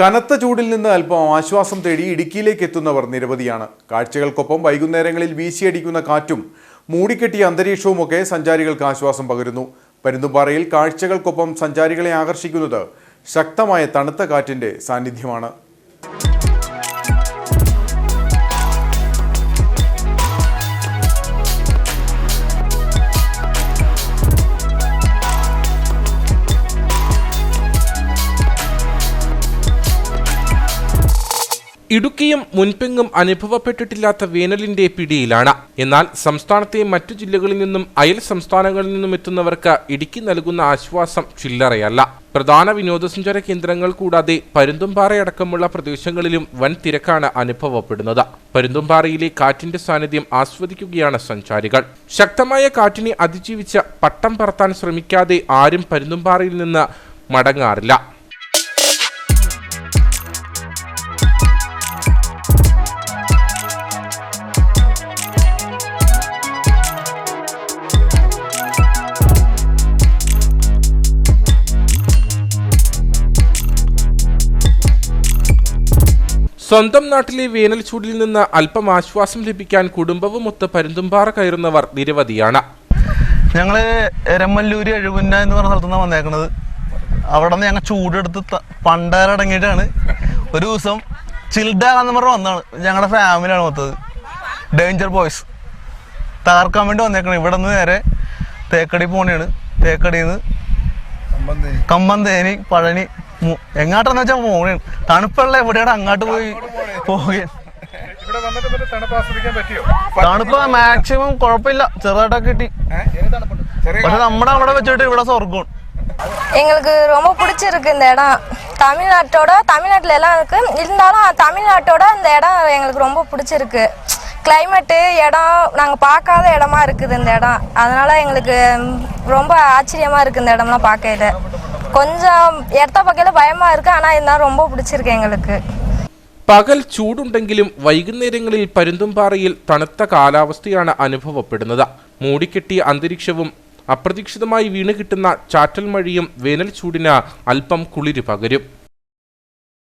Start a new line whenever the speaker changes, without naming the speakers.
കനത്ത ചൂടിൽ നിന്ന് അല്പം ആശ്വാസം തേടി ഇടുക്കിയിലേക്ക് എത്തുന്നവർ നിരവധിയാണ്. കാഴ്ചകൾക്കൊപ്പം വൈകുന്നേരങ്ങളിൽ വീശിയടിക്കുന്ന കാറ്റും മൂടിക്കെട്ടിയ അന്തരീക്ഷവുമൊക്കെ സഞ്ചാരികൾക്ക് ആശ്വാസം പകരുന്നു. പരുന്തുംപാറയിൽ കാഴ്ചകൾക്കൊപ്പം സഞ്ചാരികളെ ആകർഷിക്കുന്നത് ശക്തമായ തണുത്ത കാറ്റിന്റെ സാന്നിധ്യമാണ്.
ഇടുക്കിയും മുൻപെങ്ങും അനുഭവപ്പെട്ടിട്ടില്ലാത്ത വേനലിന്റെ പിടിയിലാണ്. എന്നാൽ സംസ്ഥാനത്തെ മറ്റു ജില്ലകളിൽ നിന്നും അയൽ സംസ്ഥാനങ്ങളിൽ നിന്നും എത്തുന്നവർക്ക് ഇടുക്കി നൽകുന്ന ആശ്വാസം ചില്ലറയല്ല. പ്രധാന വിനോദസഞ്ചാര കേന്ദ്രങ്ങൾ കൂടാതെ പരുന്തുംപാറയടക്കമുള്ള പ്രദേശങ്ങളിലും വൻ തിരക്കാണ് അനുഭവപ്പെടുന്നത്. പരുന്തുംപാറയിലെ കാറ്റിന്റെ സാന്നിധ്യം ആസ്വദിക്കുകയാണ് സഞ്ചാരികൾ. ശക്തമായ കാറ്റിനെ അതിജീവിച്ച് പട്ടം പറത്താൻ ശ്രമിക്കാതെ ആരും പരുന്തുംപാറയിൽ നിന്ന് മടങ്ങാറില്ല. സ്വന്തം നാട്ടിലെ വേനൽ ചൂടിൽ നിന്ന് അല്പം ആശ്വാസം ലഭിക്കാൻ കുടുംബവുമൊത്ത് പരുന്തുംപാറ കയറുന്നവർ നിരവധിയാണ്.
ഞങ്ങൾ എരമല്ലൂര് എഴുകുന്ന എന്ന് പറഞ്ഞ സ്ഥലത്തുനിന്നാണ് വന്നേക്കണത്. അവിടെ നിന്ന് ഞങ്ങൾ ചൂടെടുത്ത് പണ്ടാരടങ്ങിയിട്ടാണ്. ഒരു ദിവസം ചിൽഡാകാന്ന് പറഞ്ഞ് വന്നതാണ്. ഞങ്ങളുടെ ഫാമിലിയാണ് മൊത്തത്. ഡേഞ്ചർ ബോയ്സ് തകർക്കാൻ വേണ്ടി വന്നേക്കണം. ഇവിടെ നിന്ന് നേരെ തേക്കടി പോണിയാണ് തേക്കടിയിൽ നിന്ന് കമ്പന്തേനി പഴനി എങ്ങാട്ടെന്ന് വെച്ചാൽ പോകണേണ് തണുപ്പുള്ള എവിടെയാണ് അങ്ങോട്ട് പോയി പോകുകയാണ്
ഇവിടെ വന്നിട്ട് എന്നിട്ട് തണുപ്പ് ആസ്വദിക്കാൻ പറ്റിയോ
തണുപ്പ് മാക്സിമം കുഴപ്പമില്ല ചെറുതായിട്ടൊക്കെ കിട്ടി
ചെറിയ
പക്ഷെ നമ്മുടെ അവിടെ വെച്ചിട്ട് ഇവിടെ സ്വർഗമാണ്
எங்களுக்கு ரொம்ப பிடிச்சிருக்கு இந்த இடம் தமிழ்நாட்டோட தமிழ்நாட்டில் எல்லாம் இருக்கு இருந்தாலும் தமிழ்நாட்டோட இந்த இடம் எங்களுக்கு ரொம்ப பிடிச்சிருக்கு கிளைமேட்டு இடம் நாங்கள் பார்க்காத இடமா இருக்குது இந்த இடம் அதனால எங்களுக்கு ம், ரொம்ப ஆச்சரியமா இருக்கு இந்த இடம்லாம் பார்க்கையில கொஞ்சம் இடத்த பார்க்கையில பயமா இருக்கு ஆனால் இருந்தாலும் ரொம்ப பிடிச்சிருக்கு எங்களுக்கு
പകൽ ചൂടുണ്ടെങ്കിലും വൈകുന്നേരങ്ങളിൽ പരുന്തുംപാറയിൽ തണുത്ത കാലാവസ്ഥയാണ് അനുഭവപ്പെടുന്നത് മൂടിക്കെട്ടിയ അന്തരീക്ഷവും അപ്രതീക്ഷിതമായി വീണ് കിട്ടുന്ന ചാറ്റൽ മഴയും വേനൽ ചൂടിന് അല്പം കുളിര് പകരും